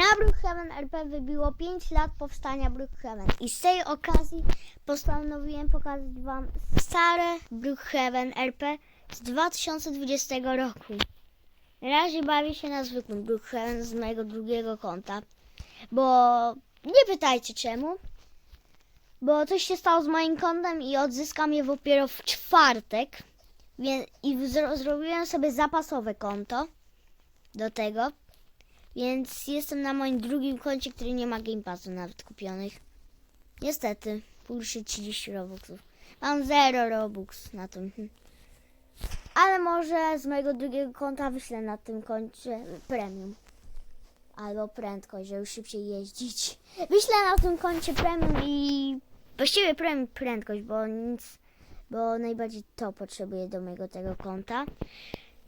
Na Brookhaven RP wybiło 5 lat powstania Brookhaven i z tej okazji postanowiłem pokazać Wam stare Brookhaven RP z 2020 roku. Na razie bawię się na zwykłym Brookhaven z mojego drugiego konta, bo nie pytajcie czemu, bo coś się stało z moim kontem i odzyskam je dopiero w czwartek Wie- i zro- zrobiłem sobie zapasowe konto do tego. Więc jestem na moim drugim koncie, który nie ma Game Passu nawet kupionych. Niestety, pulszy 30 Robuxów. Mam 0 Robux na tym. Ale może z mojego drugiego konta wyślę na tym koncie premium. Albo prędkość, żeby szybciej jeździć. Wyślę na tym koncie premium i właściwie premium prędkość, bo nic, bo najbardziej to potrzebuję do mojego tego konta.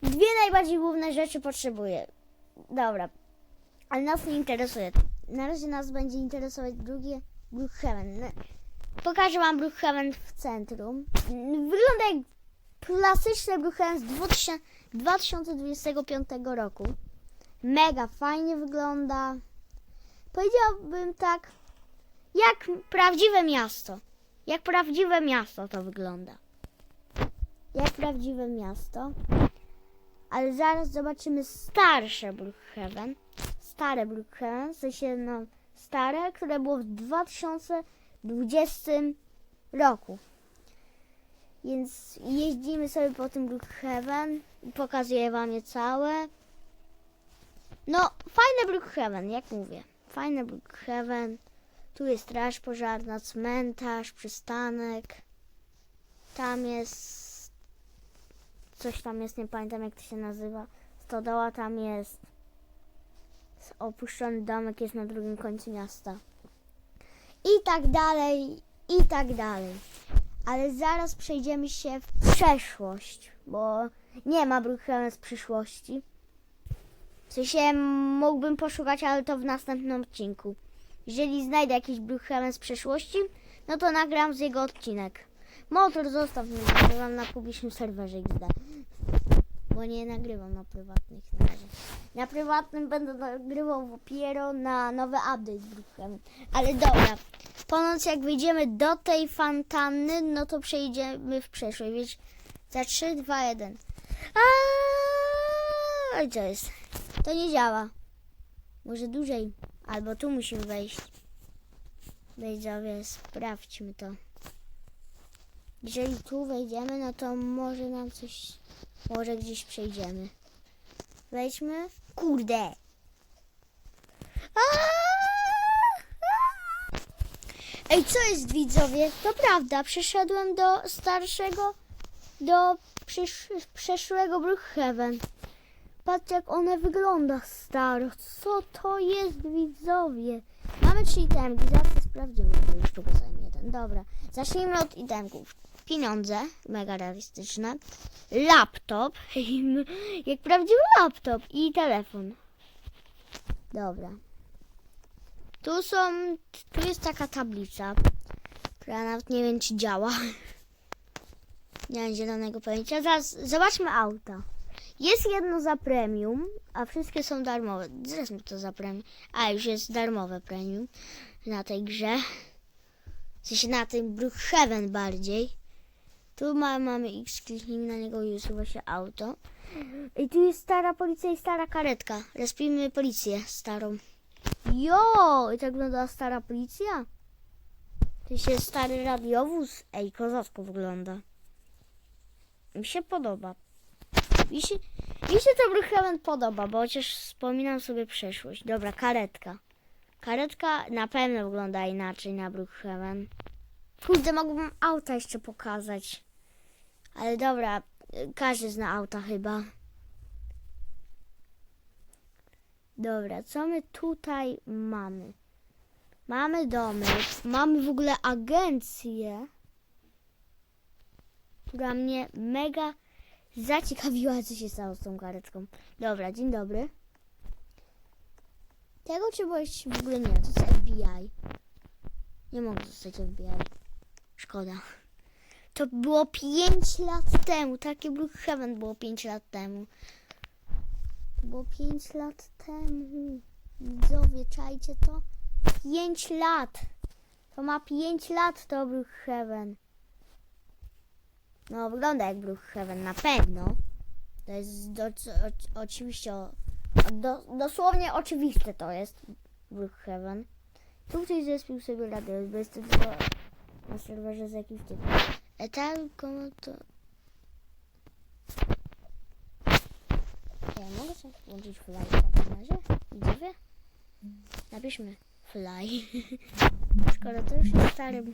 Dwie najbardziej główne rzeczy potrzebuję. Dobra, ale nas nie interesuje. Na razie nas będzie interesować drugie Brookhaven. Pokażę wam Brookhaven w centrum. Wygląda jak klasyczne Brookhaven z 2000 2025 roku. Mega fajnie wygląda. Powiedziałbym tak, jak prawdziwe miasto. Jak prawdziwe miasto to wygląda. Jak prawdziwe miasto. Ale zaraz zobaczymy starsze Brookhaven stare Brookhaven, w sensie no stare, które było w 2020 roku. Więc jeździmy sobie po tym Brookhaven i pokazuję wam je całe. No, fajne Brookhaven, jak mówię. Fajne Brookhaven. Tu jest straż pożarna, cmentarz, przystanek. Tam jest coś tam jest, nie pamiętam jak to się nazywa. Stodoła tam jest. Opuszczony domek jest na drugim końcu miasta. I tak dalej, i tak dalej. Ale zaraz przejdziemy się w przeszłość, bo nie ma Brookhaven z przyszłości. W sensie mógłbym poszukać, ale to w następnym odcinku. Jeżeli znajdę jakiś Brookhaven z przeszłości, no to nagram z jego odcinek. Motor zostaw nagrywam na publicznym serwerze XD. Bo nie nagrywam na prywatnych na razie. Na prywatnym będę nagrywał dopiero na nowy update z. Ale dobra, ponoć jak wyjdziemy do tej fontanny, no to przejdziemy w przeszłość. Wiecie, za 3, 2, 1. Aaaa! Co jest? To nie działa. Może dłużej. Albo tu musimy wejść. Widzowie, sprawdźmy to. Jeżeli tu wejdziemy, no to może nam coś... Może gdzieś przejdziemy. Wejdźmy. Kurde. Ej, co jest widzowie? To prawda, przeszedłem do starszego, do przeszłego Brookhaven. Patrzcie jak one wygląda staro. Co to jest widzowie? Trzy itemki, to sprawdzimy. To już jeden. Dobra, zacznijmy od itemków. Pieniądze, mega realistyczne. Laptop, jak prawdziwy laptop i telefon. Dobra. Tu są, tu jest taka tablica, która nawet nie wiem czy działa. Nie mam zielonego pojęcia. Zaraz zobaczmy auta. Jest jedno za premium, a wszystkie są darmowe. Zresztą to za premium. A już jest darmowe premium na tej grze. W sensie na tym Brookhaven bardziej. Tu ma, mamy X, kliknijmy na niego i usuwa się auto. I tu jest stara policja i stara karetka. Respijmy policję starą. Jo! I tak wygląda stara policja? To się stary radiowóz. Ej, kozacko wygląda. Mi się podoba. Mi się, mi się to Brookhaven podoba, bo chociaż wspominam sobie przeszłość. Dobra, karetka. Karetka na pewno wygląda inaczej na Brookhaven. Kurde, mógłbym auta jeszcze pokazać. Ale dobra, każdy zna auta chyba. Dobra, co my tutaj mamy? Mamy domek, mamy w ogóle agencję, która mnie mega zaciekawiła, co się stało z tą karetką. Dobra, dzień dobry. Tego czegoś w ogóle nie to jest FBI. Nie mogę zostać FBI. Szkoda. To było 5 lat temu. Takie Brookhaven było 5 lat temu. To było 5 lat temu. Widzowie, czajcie to? 5 lat. To ma 5 lat to Brookhaven. No, wygląda jak Brookhaven, na pewno. To jest do, o, oczywiście, do, dosłownie oczywiste to jest Brookhaven. Tu ktoś zespił sobie radio, bo jest tylko na serwerze z jakimś typem. E tylko to... Ja mogę sobie włączyć fly w takim razie? Widzowie? Napiszmy fly. Skoro to już jest stary.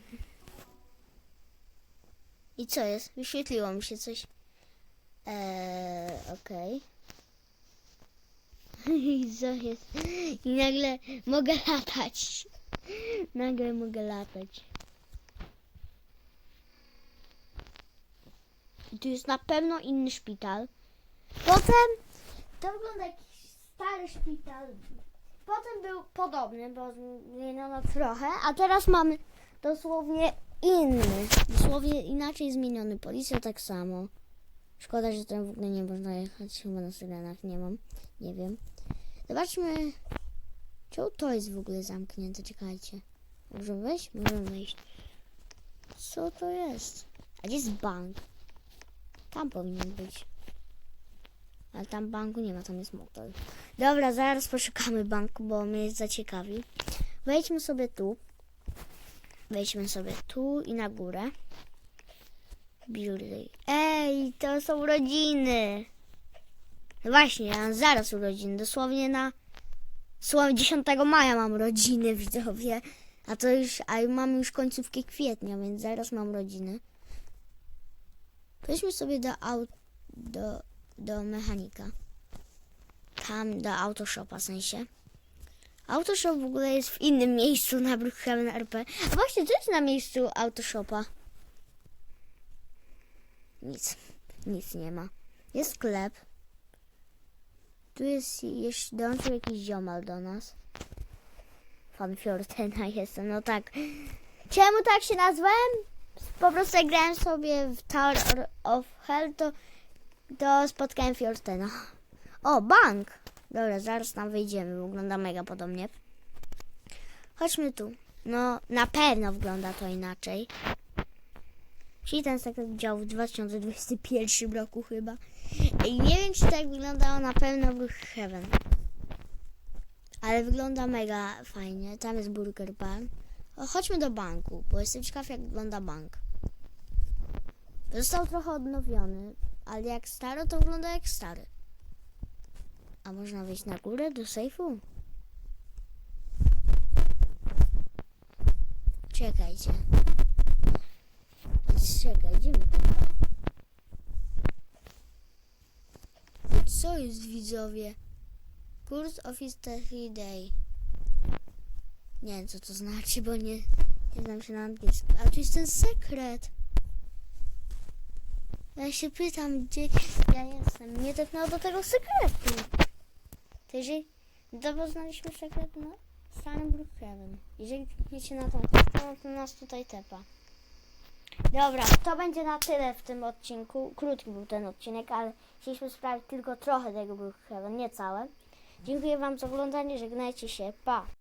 I co jest? Wyświetliło mi się coś. Eee, okej. I co jest? I nagle mogę latać. Nagle mogę latać. I tu jest na pewno inny szpital. Potem to wygląda jak stary szpital. Potem był podobny, bo zmieniono trochę, a teraz mamy dosłownie inny. Dosłownie inaczej zmieniony. Policja tak samo. Szkoda, że tam w ogóle nie można jechać. Chyba na syrenach nie mam. Nie wiem. Zobaczmy. Czemu to jest w ogóle zamknięte? Czekajcie. Możemy wejść? Możemy wejść. Co to jest? A gdzie jest bank? Tam powinien być. Ale tam banku nie ma, tam jest motor. Dobra, zaraz poszukamy banku, bo mnie zaciekawi. Wejdźmy sobie tu. Wejdźmy sobie tu i na górę. Building. Ej, to są rodziny. No właśnie, ja zaraz urodziny. Dosłownie na dosłownie 10 maja mam rodziny, widzowie. A to już, a mam już końcówkę kwietnia, więc zaraz mam rodziny. Weźmy sobie do, au, do, do mechanika. Tam do autoshopa w sensie. Autoshop w ogóle jest w innym miejscu na Brookhaven RP. A właśnie, co jest na miejscu autoshopa? Nic. Nic nie ma. Jest sklep. Tu jest jeszcze dołączył jakiś ziomal do nas. Pan Fiortena jestem, no tak. Czemu tak się nazwałem? Po prostu jak grałem sobie w Tower of Hell, to, to spotkałem Fiortena. O, bank! Dobra, zaraz tam wejdziemy. Wygląda mega podobnie. Chodźmy tu. No, na pewno wygląda to inaczej. Czyli ten sekret dział w 2021 roku chyba. I nie wiem, czy tak wyglądało na pewno Brookhaven. Ale wygląda mega fajnie. Tam jest Burger Bar. O, chodźmy do banku, bo jestem ciekaw, jak wygląda bank. Został trochę odnowiony, ale jak staro, to wygląda jak stary. A można wejść na górę do sejfu? Czekajcie. Czekaj, gdzie my tu? Co jest widzowie? Kurs Office Therapy Day. Nie wiem co to znaczy, bo nie, nie znam się na angielskim. A tu jest ten sekret. Ja się pytam, gdzie ja jestem. Nie tepnęło do tego sekretu. Jeżeli to poznaliśmy sekret na starym Brookhaven. Jeżeli klikniecie na tą kartę, to nas tutaj tepa. Dobra, to będzie na tyle w tym odcinku. Krótki był ten odcinek, ale chcieliśmy sprawdzić tylko trochę tego Brookhaven, nie całe. Dziękuję Wam za oglądanie, żegnajcie się, pa!